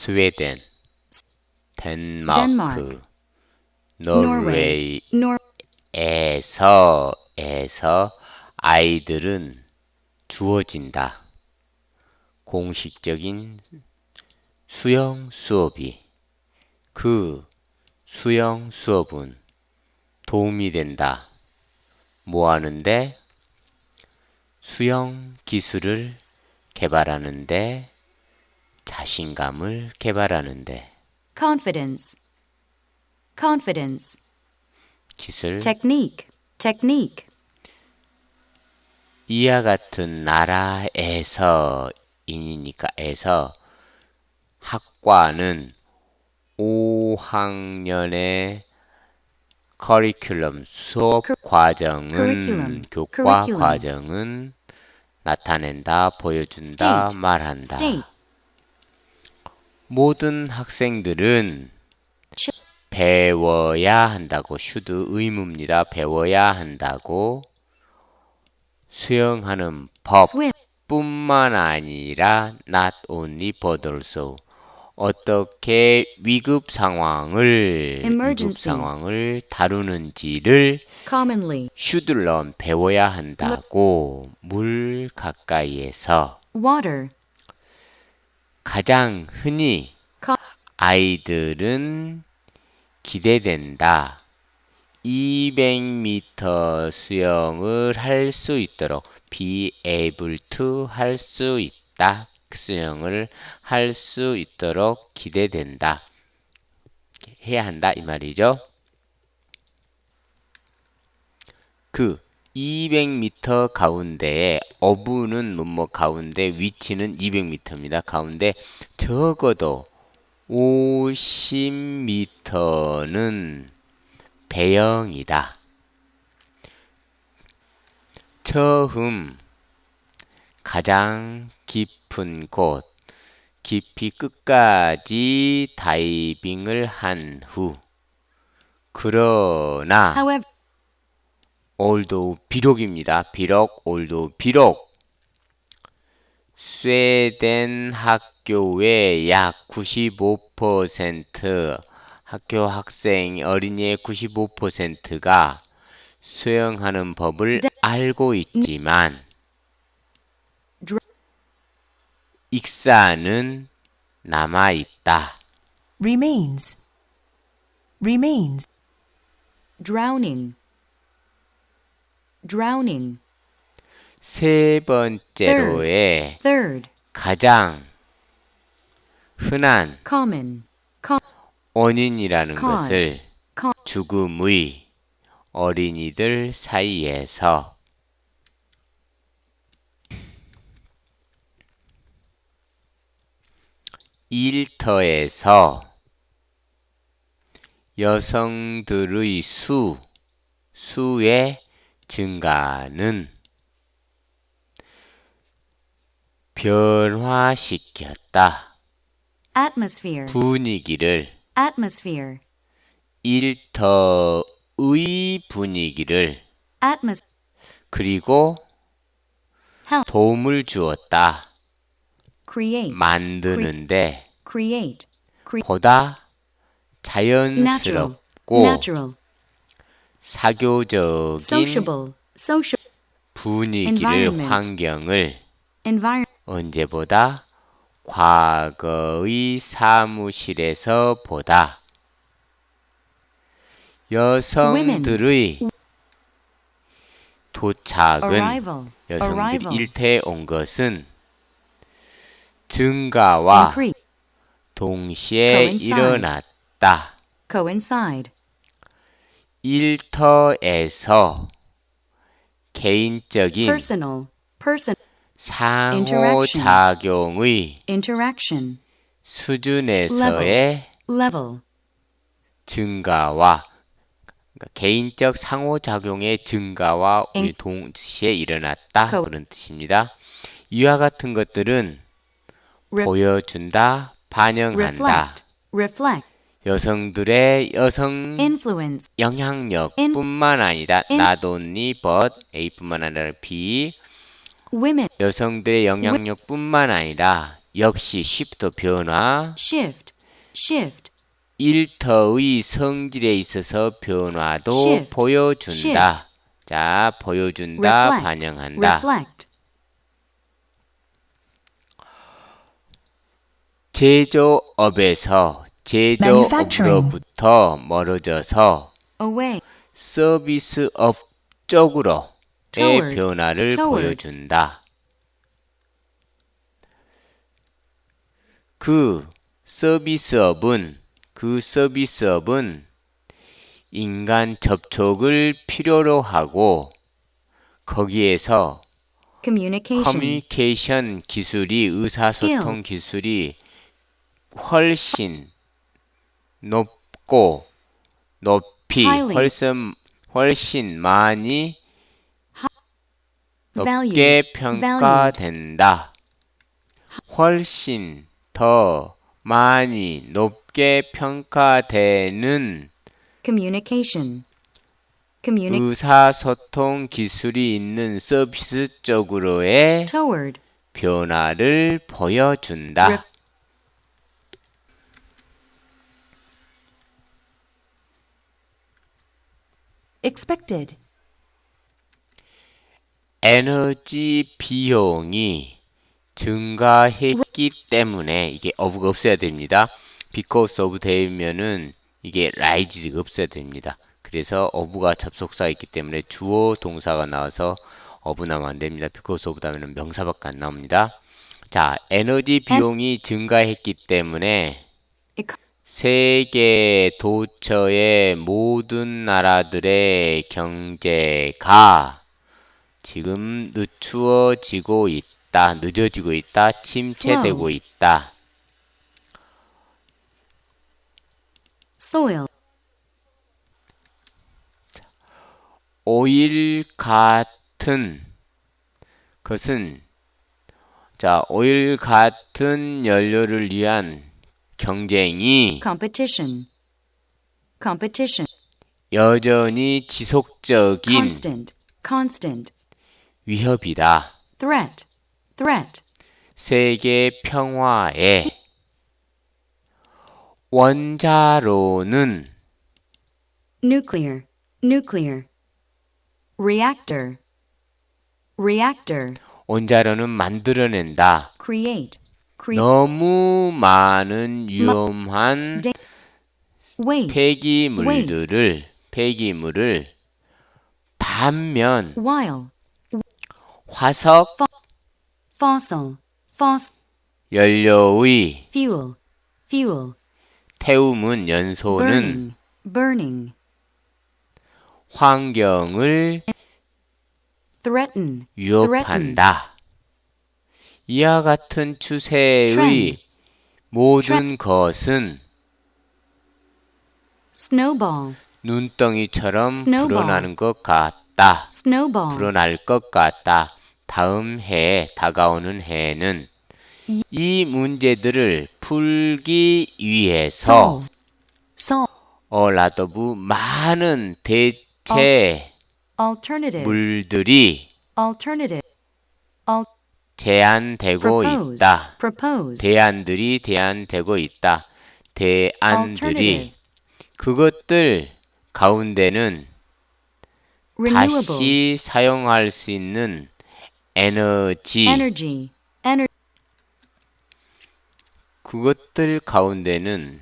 스웨덴, 덴마크, Denmark, 노르웨이, Nor 에서 에서 아이들은 주어진다. 공식적인 수영 수업이 그 수영 수업은 도움이 된다. 뭐 하는데? 수영 기술을 개발하는데 자신감을 개발하는데 confidence. Confidence. 기술 Technique. Technique. 이와 같은 나라에서 인이니까 에서 학과는 5학년의 커리큘럼 수업 과정은 curriculum, 교과 curriculum. 과정은 나타낸다, 보여준다, State, 말한다. State. 모든 학생들은 배워야 한다고 슈드 의무입니다. 배워야 한다고 수영하는. 법뿐만 아니라 not only but also 어떻게 위급 상황을 위급. 상황을 다루는지를 Commonly. 슈들런 배워야 한다고 물 가까이에서 Water. 가장 흔히 아이들은 기대된다. 200m 수영을 할 수 있도록 be able to 할 수 있다. 수영을 할 수 있도록 기대된다. 해야 한다 이 말이죠. 그 200m 가운데에 어부는 뭐뭐 가운데 위치는 200m입니다. 가운데 적어도 50m는 배영이다. 처음 가장 깊은 곳 깊이 끝까지 다이빙을 한 후 그러나 올도 비록입니다. 비록 올도 비록 스웨덴 학교의 약 95% 학교 학생 어린이의 95%가 수영하는 법을 알고 있지만 익사는 남아 있다. remains, remains, drowning. Drowning. 세 번째로의 Third. 가장 흔한 Common. Com- 원인이라는. 것을 co- 죽음의 어린이들 사이에서 일터에서 여성들의 수, 수의 증가는 변화시켰다. atmosphere. 분위기를 Atmosphere. 일터의 분위기를 Atmos. 그리고 Help. 도움을 주었다. Create. 만드는데 Create. Cre- 보다. 자연스럽고 Natural. 사교적인 Sociable. Social. 분위기를. 환경을 Environment. 언제보다 과거의 사무실에서 보다 여성들의 도착은. 여성들이. 일터에 온 것은 증가와. 동시에. 일어났다. Coincide. 일터에서 개인적인 Personal. Person. 상호작용의 Interaction. 수준에서의 Level. 증가와 그러니까 개인적 상호작용의 증가와 우리 인- 동시에 일어났다 거- 그런 뜻입니다. 이와 같은 것들은 보여준다, 반영한다. reflect. Reflect. 여성들의 여성 Influence. 영향력뿐만 아니라 in- not only but A뿐만 아니라 B Women. 여성들의 영향력뿐만 아니라 역시 shift 변화 shift, shift, 일터의 성질에 있어서 변화도 Shift, 보여준다. 자, 보여준다, reflect, 반영한다. reflect, 제조업에서. 제조업으로부터 멀어져서 away, 서비스업 쪽으로의 변화를. 보여준다. 그 서비스업은 그 서비스업은 인간 접촉을 필요로 하고 거기에서 커뮤니케이션 기술이 의사소통 기술이 훨씬 높고 높이 Highly. 훨씬 훨씬 많이 높게 평가된다. 훨씬 더 많이 높게 평가되는 communication, communi- 의사소통 기술이 있는 서비스 쪽으로의 변화를 보여준다. Expected, 에너지 비용이 증가했기 때문에 이게 of가 없어야 됩니다. because of 되면은 이게 rise가 없어야 됩니다. 그래서 of가 접속사가 있기 때문에 주어 동사가 나와서 of 나오면 안 됩니다. because of 다음에는 명사밖에 안 나옵니다. 자, 에너지 비용이 증가했기 때문에 세계 도처의 모든 나라들의 경제가 지금 늦추어지고 있다, 늦어지고 있다, 침체되고. 있다. soil, 오일 같은 것은 자, 오일 같은 연료를 위한 경쟁이 competition, competition, 여전히 지속적인 constant, constant, 위협이다. threat, threat, 세계 평화에 원자로는 nuclear, nuclear, reactor, reactor, 원자로는 만들어낸다. create, 너무 많은 위험한 폐기물들을 폐기물을 반면 화석 연료의 태우문 연소는 환경을 위협한다. 이와 같은 추세의 Trend. 모든 것은 snowball, 눈덩이처럼 Snowball. 불어나는 것 같다. snowball, 불어날 것 같다. 다음 해에 다가오는 해에는 이 문제들을 풀기 위해서 solve, solve, 어라더브 많은 대체 alternative, 물들이 alternative, al- 제한되고 propose, 있다. propose, 대안들이 대안되고 있다. 대안들이 alternative, 그것들 가운데는 renewable, 다시 사용할 수 있는 에너지 energy, ener- 그것들 가운데는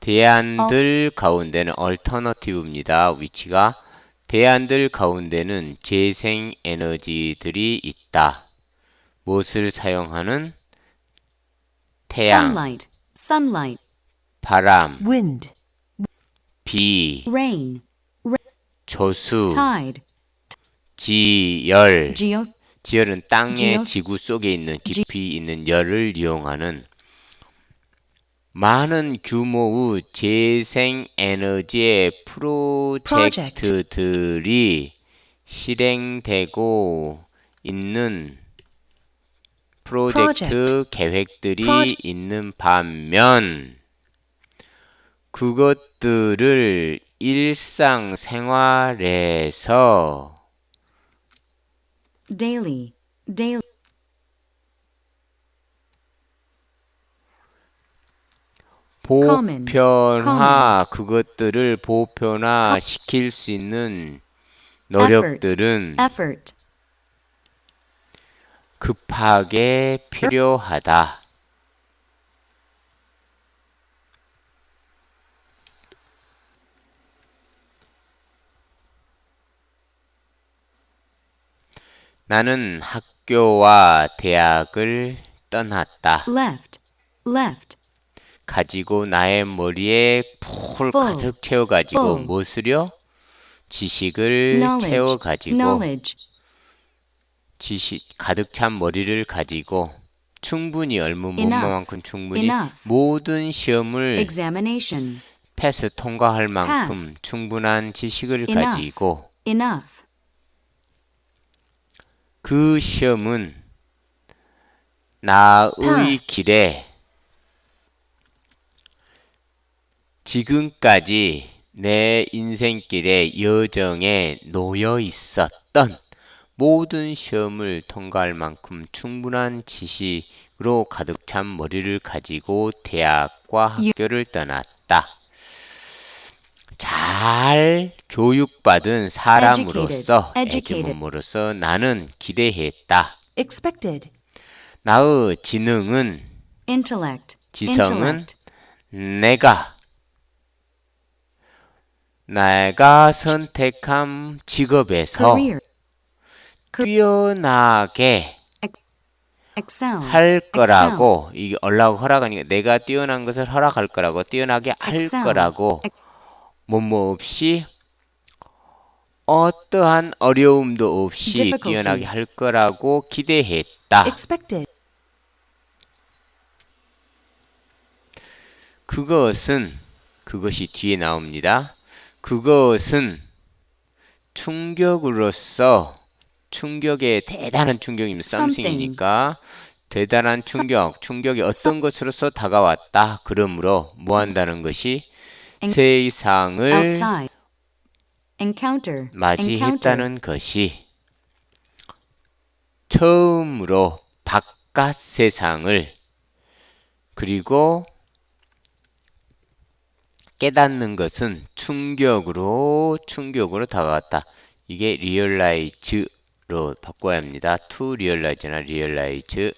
대안들 가운데는 얼터너티브입니다. 위치가 대안들 가운데는 재생 에너지들이 있다. 무엇을 사용하는 태양, sunlight, sunlight, 바람, wind, 비, rain, 조수, tide, 지열. geo, 지열은 땅의? 지구 속에 있는 깊이 있는 열을 이용하는 많은 규모의 재생 에너지의 프로젝트들이 실행되고 있는 프로젝트 Project. 계획들이 Project. 있는 반면 그것들을 일상생활에서 daily daily 보편화 그것들을 보편화 시킬 수 있는 노력들은 effort, effort. 급하게 필요하다. 나는 학교와 대학을 떠났다. left, left, 가지고 나의 머리에 풀 Full, 가득 채워 가지고 full. 무엇을요? 지식을 knowledge, 채워 가지고 knowledge, 지식 가득 찬 머리를 가지고 충분히 얼마 뭐만큼 충분히. 모든 시험을 패스 통과할 만큼. 충분한 지식을. 가지고 그 시험은 나의. 길에 지금까지 내 인생길의 여정에 놓여 있었던 모든 시험을 통과할 만큼 충분한 지식으로 가득 찬 머리를 가지고 대학과 유- 학교를 떠났다. 잘 교육받은 사람으로서. 애지몸으로서 나는 기대했다. Expected. 나의 지능은 intellect, 지성은 내가 내가 선택한 직업에서 뛰어나게 excel, 할 거라고 이게 얼라고 허락하니까 내가 뛰어난 것을 허락할 거라고 뛰어나게 할 거라고 뭐뭐 없이 어떠한 어려움도 없이. 뛰어나게 할 거라고 기대했다. Expected. 그것은 그것이 뒤에 나옵니다. 그것은 충격으로서 충격의 대단한 충격이면 Something. 썸씽이니까 대단한 충격, 충격이 어떤 것으로서 다가왔다. 그러므로 뭐 한다는 것이 세상을 맞이했다는 것이 처음으로 바깥 세상을 그리고 깨닫는 것은 충격으로 충격으로 다가왔다. 이게 리얼라이즈 로 바꿔야 합니다. to realize나 realize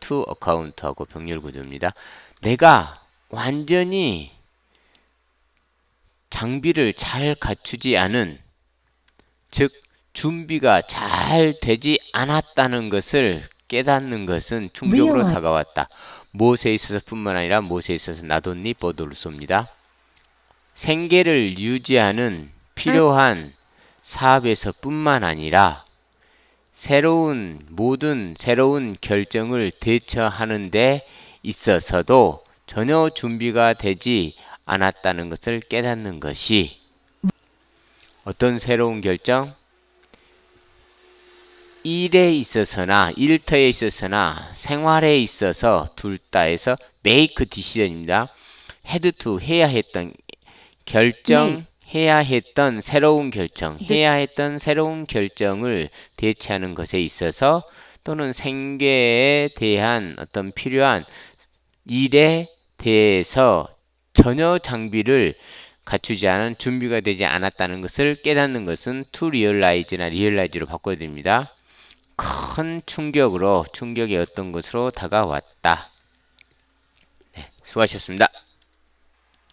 to account하고 병렬 구조입니다. 내가 완전히 장비를 잘 갖추지 않은 즉 준비가 잘 되지 않았다는 것을 깨닫는 것은 충격으로 Realize. 다가왔다. 무엇에 있어서뿐만 아니라 무엇에 있어서 나돈니 보돌소입니다. 생계를 유지하는 필요한 사업에서뿐만 아니라 새로운 모든 새로운 결정을 대처하는 데 있어서도 전혀 준비가 되지 않았다는 것을 깨닫는 것이 어떤 새로운 결정? 일에 있어서나 일터에 있어서나 생활에 있어서 둘 다에서 make decision입니다. had to 해야 했던 결정 해야 했던 새로운 결정 해야 했던 새로운 결정을 대체하는 것에 있어서 또는 생계에 대한 어떤 필요한 일에 대해서 전혀 장비를 갖추지 않은 준비가 되지 않았다는 것을 깨닫는 것은 to realize나 realize로 바꿔야 됩니다. 큰 충격으로 충격의 어떤 것으로 다가왔다. 네, 수고하셨습니다.